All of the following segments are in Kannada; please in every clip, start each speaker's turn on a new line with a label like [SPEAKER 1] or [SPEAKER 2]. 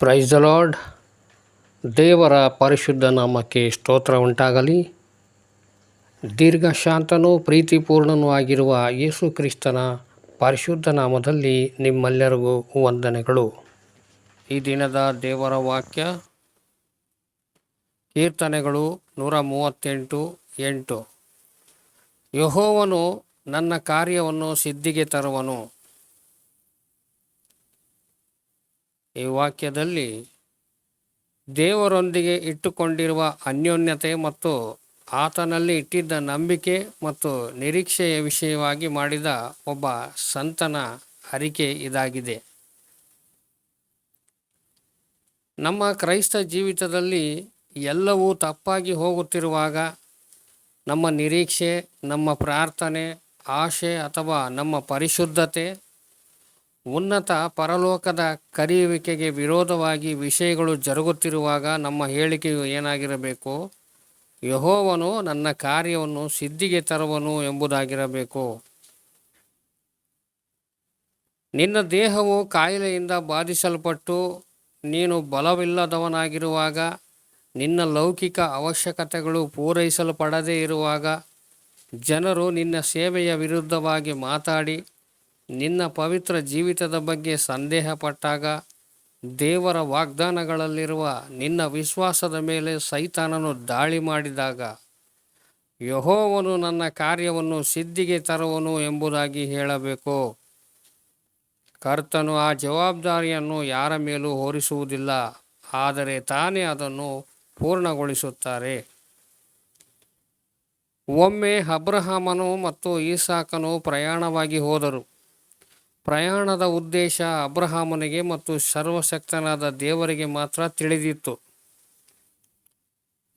[SPEAKER 1] ಪ್ರೈಸ್ ಲಾರ್ಡ್ ದೇವರ ಪರಿಶುದ್ಧ ನಾಮಕ್ಕೆ ಸ್ತೋತ್ರ ಉಂಟಾಗಲಿ. ದೀರ್ಘ ಶಾಂತನೂ ಪ್ರೀತಿಪೂರ್ಣನೂ ಆಗಿರುವ ಯೇಸು ಕ್ರಿಸ್ತನ ಪರಿಶುದ್ಧ ನಾಮದಲ್ಲಿ ನಿಮ್ಮೆಲ್ಲರಿಗೂ ವಂದನೆಗಳು. ಈ ದಿನದ ದೇವರ ವಾಕ್ಯ, ಕೀರ್ತನೆಗಳು ನೂರ ಮೂವತ್ತೆಂಟು ಎಂಟು. ಯಹೋವನು ನನ್ನ ಕಾರ್ಯವನ್ನು ಸಿದ್ಧಿಗೆ ತರುವನು. ಈ ವಾಕ್ಯದಲ್ಲಿ ದೇವರೊಂದಿಗೆ ಇಟ್ಟುಕೊಂಡಿರುವ ಅನ್ಯೋನ್ಯತೆ ಮತ್ತು ಆತನಲ್ಲಿ ಇಟ್ಟಿದ್ದ ನಂಬಿಕೆ ಮತ್ತು ನಿರೀಕ್ಷೆಯ ವಿಷಯವಾಗಿ ಮಾಡಿದ ಒಬ್ಬ ಸಂತನ ಅರಿಕೆ ಇದಾಗಿದೆ. ನಮ್ಮ ಕ್ರೈಸ್ತ ಜೀವಿತದಲ್ಲಿ ಎಲ್ಲವೂ ತಪ್ಪಾಗಿ ಹೋಗುತ್ತಿರುವಾಗ ನಮ್ಮ ನಿರೀಕ್ಷೆ, ನಮ್ಮ ಪ್ರಾರ್ಥನೆ, ಆಶೆ ಅಥವಾ ನಮ್ಮ ಪರಿಶುದ್ಧತೆ ಉನ್ನತ ಪರಲೋಕದ ಕರೆಯುವಿಕೆಗೆ ವಿರೋಧವಾಗಿ ವಿಷಯಗಳು ಜರುಗುತ್ತಿರುವಾಗ ನಮ್ಮ ಹೇಳಿಕೆಯು ಏನಾಗಿರಬೇಕು? ಯಹೋವನು ನನ್ನ ಕಾರ್ಯವನ್ನು ಸಿದ್ಧಿಗೆ ತರುವನು ಎಂಬುದಾಗಿರಬೇಕು. ನಿನ್ನ ದೇಹವು ಕಾಯಿಲೆಯಿಂದ ಬಾಧಿಸಲ್ಪಟ್ಟು ನೀನು ಬಲವಿಲ್ಲದವನಾಗಿರುವಾಗ, ನಿನ್ನ ಲೌಕಿಕ ಅವಶ್ಯಕತೆಗಳು ಪೂರೈಸಲ್ಪಡದೇ ಇರುವಾಗ ಜನರು ನಿನ್ನ ಸೇವೆಯ ವಿರುದ್ಧವಾಗಿ ಮಾತಾಡಿ ನಿನ್ನ ಪವಿತ್ರ ಜೀವಿತದ ಬಗ್ಗೆ ಸಂದೇಹಪಟ್ಟಾಗ ದೇವರ ವಾಗ್ದಾನಗಳಲ್ಲಿರುವ ನಿನ್ನ ವಿಶ್ವಾಸದ ಮೇಲೆ ಸೈತಾನನು ದಾಳಿ ಮಾಡಿದಾಗ ಯಹೋವನು ನನ್ನ ಕಾರ್ಯವನ್ನು ಸಿದ್ಧಿಗೆ ತರುವನು ಎಂಬುದಾಗಿ ಹೇಳಬೇಕು. ಕರ್ತನು ಆ ಜವಾಬ್ದಾರಿಯನ್ನು ಯಾರ ಮೇಲೂ ಹೋರಿಸುವುದಿಲ್ಲ, ಆದರೆ ತಾನೇ ಅದನ್ನು ಪೂರ್ಣಗೊಳಿಸುತ್ತಾರೆ. ಒಮ್ಮೆ ಅಬ್ರಹಾಮನು ಮತ್ತು ಈಸಾಕನು ಪ್ರಯಾಣವಾಗಿ ಹೋದರು. ಪ್ರಯಾಣದ ಉದ್ದೇಶ ಅಬ್ರಹಾಮನಿಗೆ ಮತ್ತು ಸರ್ವಶಕ್ತನಾದ ದೇವರಿಗೆ ಮಾತ್ರ ತಿಳಿದಿತ್ತು.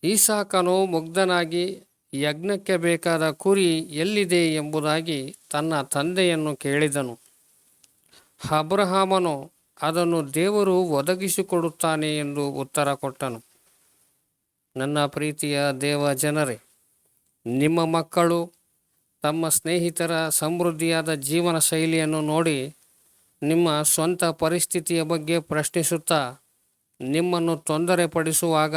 [SPEAKER 1] ಈಸಾಕನು ಮುಗ್ಧನಾಗಿ ಯಜ್ಞಕ್ಕೆ ಬೇಕಾದ ಕುರಿ ಎಲ್ಲಿದೆ ಎಂಬುದಾಗಿ ತನ್ನ ತಂದೆಯನ್ನು ಕೇಳಿದನು. ಅಬ್ರಹಾಮನು ಅದನ್ನು ದೇವರು ಒದಗಿಸಿಕೊಡುತ್ತಾನೆ ಎಂದು ಉತ್ತರ ಕೊಟ್ಟನು. ನನ್ನ ಪ್ರೀತಿಯ ದೇವ ಜನರೇ, ನಿಮ್ಮ ಮಕ್ಕಳು ತಮ್ಮ ಸ್ನೇಹಿತರ ಸಮೃದ್ಧಿಯಾದ ಜೀವನ ಶೈಲಿಯನ್ನು ನೋಡಿ ನಿಮ್ಮ ಸ್ವಂತ ಪರಿಸ್ಥಿತಿಯ ಬಗ್ಗೆ ಪ್ರಶ್ನಿಸುತ್ತಾ ನಿಮ್ಮನ್ನು ತೊಂದರೆಪಡಿಸುವಾಗ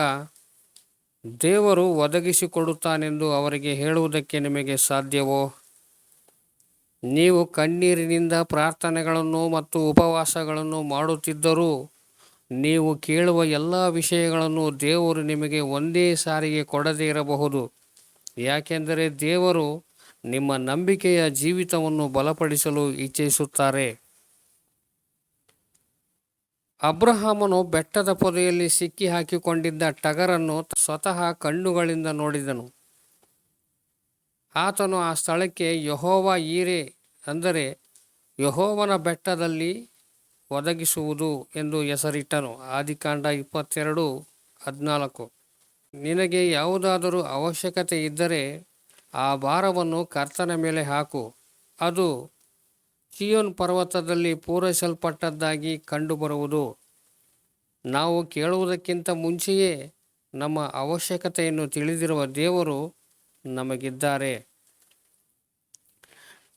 [SPEAKER 1] ದೇವರು ಒದಗಿಸಿಕೊಡುತ್ತಾನೆಂದು ಅವರಿಗೆ ಹೇಳುವುದಕ್ಕೆ ನಿಮಗೆ ಸಾಧ್ಯವೋ? ನೀವು ಕಣ್ಣೀರಿನಿಂದ ಪ್ರಾರ್ಥನೆಗಳನ್ನು ಮತ್ತು ಉಪವಾಸಗಳನ್ನು ಮಾಡುತ್ತಿದ್ದರೂ ನೀವು ಕೇಳುವ ಎಲ್ಲ ವಿಷಯಗಳನ್ನು ದೇವರು ನಿಮಗೆ ಒಂದೇ ಸಾರಿಗೆ ಕೊಡದೇ ಇರಬಹುದು. ಯಾಕೆಂದರೆ ದೇವರು ನಿಮ್ಮ ನಂಬಿಕೆಯ ಜೀವಿತವನ್ನು ಬಲಪಡಿಸಲು ಇಚ್ಛಿಸುತ್ತಾರೆ. ಅಬ್ರಹಾಮನು ಬೆಟ್ಟದ ಪೊದೆಯಲ್ಲಿ ಸಿಕ್ಕಿ ಹಾಕಿಕೊಂಡಿದ್ದ ಟಗರನ್ನು ಸ್ವತಃ ಕಣ್ಣುಗಳಿಂದ ನೋಡಿದನು. ಆತನು ಆ ಸ್ಥಳಕ್ಕೆ, ಯಹೋವ ಈರೆ ಅಂದರೆ ಯಹೋವನ ಬೆಟ್ಟದಲ್ಲಿ ಒದಗಿಸುವುದು ಎಂದು ಹೆಸರಿಟ್ಟನು. ಆದಿಕಾಂಡ ಇಪ್ಪತ್ತೆರಡು ಹದಿನಾಲ್ಕು. ನಿನಗೆ ಯಾವುದಾದರೂ ಅವಶ್ಯಕತೆ ಇದ್ದರೆ ಆ ಭಾರವನ್ನು ಕರ್ತನ ಮೇಲೆ ಹಾಕು. ಅದು ಚಿಯೋನ್ ಪರ್ವತದಲ್ಲಿ ಪೂರೈಸಲ್ಪಟ್ಟದ್ದಾಗಿ ಕಂಡುಬರುವುದು. ನಾವು ಕೇಳುವುದಕ್ಕಿಂತ ಮುಂಚೆಯೇ ನಮ್ಮ ಅವಶ್ಯಕತೆಯನ್ನು ತಿಳಿದಿರುವ ದೇವರು ನಮಗಿದ್ದಾರೆ.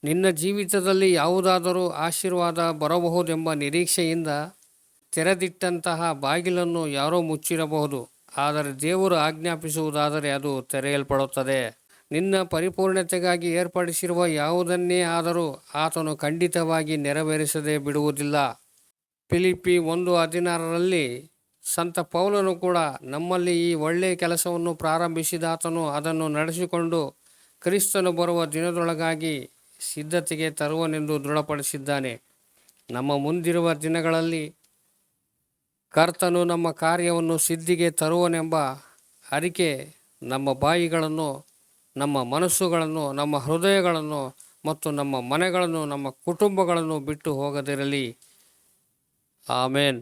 [SPEAKER 1] ನಿನ್ನ ಜೀವಿತದಲ್ಲಿ ಯಾವುದಾದರೂ ಆಶೀರ್ವಾದ ಬರಬಹುದೆಂಬ ನಿರೀಕ್ಷೆಯಿಂದ ತೆರೆದಿಟ್ಟಂತಹ ಬಾಗಿಲನ್ನು ಯಾರೋ ಮುಚ್ಚಿರಬಹುದು. ಆದರೆ ದೇವರು ಆಜ್ಞಾಪಿಸುವುದಾದರೆ ಅದು ತೆರೆಯಲ್ಪಡುತ್ತದೆ. ನಿನ್ನ ಪರಿಪೂರ್ಣತೆಗಾಗಿ ಏರ್ಪಡಿಸಿರುವ ಯಾವುದನ್ನೇ ಆದರೂ ಆತನು ಖಂಡಿತವಾಗಿ ನೆರವೇರಿಸದೆ ಬಿಡುವುದಿಲ್ಲ. ಫಿಲಿಪಿ ಒಂದು ಹದಿನಾರರಲ್ಲಿ ಸಂತ ಪೌಲನು ಕೂಡ ನಮ್ಮಲ್ಲಿ ಈ ಒಳ್ಳೆಯ ಕೆಲಸವನ್ನು ಪ್ರಾರಂಭಿಸಿದಾತನು ಅದನ್ನು ನಡೆಸಿಕೊಂಡು ಕ್ರಿಸ್ತನು ಬರುವ ದಿನದೊಳಗಾಗಿ ಸಿದ್ಧತೆಗೆ ತರುವನೆಂದು ದೃಢಪಡಿಸಿದ್ದಾನೆ. ನಮ್ಮ ಮುಂದಿರುವ ದಿನಗಳಲ್ಲಿ ಕರ್ತನು ನಮ್ಮ ಕಾರ್ಯವನ್ನು ಸಿದ್ಧಿಗೆ ತರುವನೆಂಬ ಅರಿಕೆ ನಮ್ಮ ಬಾಯಿಗಳನ್ನು ನಮ್ಮ ಮನಸ್ಸುಗಳನ್ನು ನಮ್ಮ ಹೃದಯಗಳನ್ನು ಮತ್ತು ನಮ್ಮ ಮನೆಗಳನ್ನು ನಮ್ಮ ಕುಟುಂಬಗಳನ್ನು ಬಿಟ್ಟು ಹೋಗದಿರಲಿ. ಆಮೇನ್.